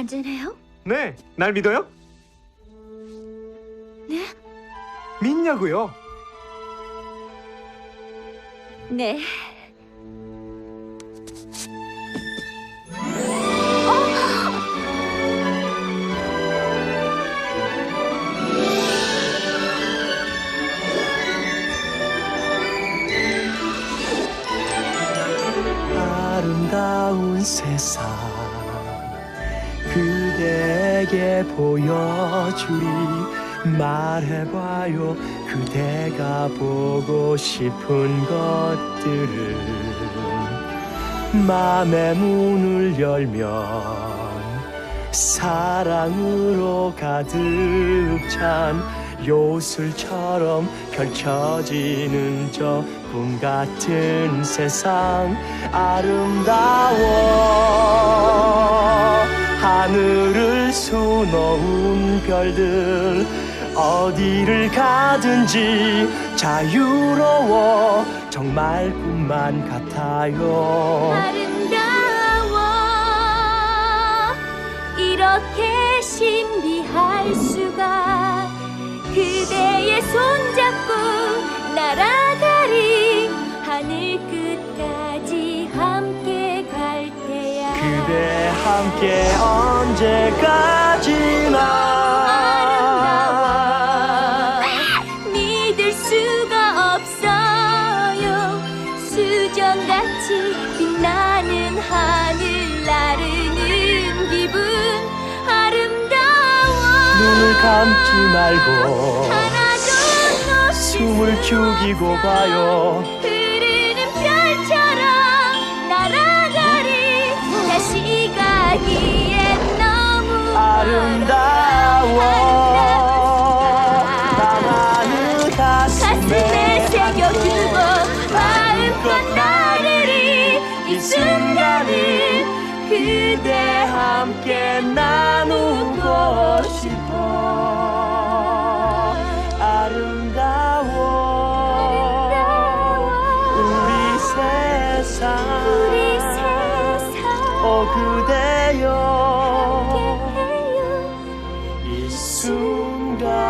안전해요? 네, 날 믿어요? 네? 믿냐고요? 네. 아름다운 세상 그대에게 보여주리. 말해봐요. 그대가 보고 싶은 것들을. 맘의 문을 열면 사랑으로 가득 찬 요술처럼 펼쳐지는 저 꿈 같은 세상. 아름다워 수놓은 별들 어디를 가든지 자유로워. 정말 꿈만 같아요. 아름다워. 이렇게 신비할 수가 그대의 손잡고 날아가리 하늘 끝까지 함께 갈 테야. 그대 함께 언제까지나. 믿을 수가 없어요. 수정같이 빛나는 하늘 나르는 기분 아름다워. 눈을 감지 말고 숨을 수 죽이고. 봐요 싶어. 아름다워. 우리 세상 우리 세상. 오 그대여. 이 순간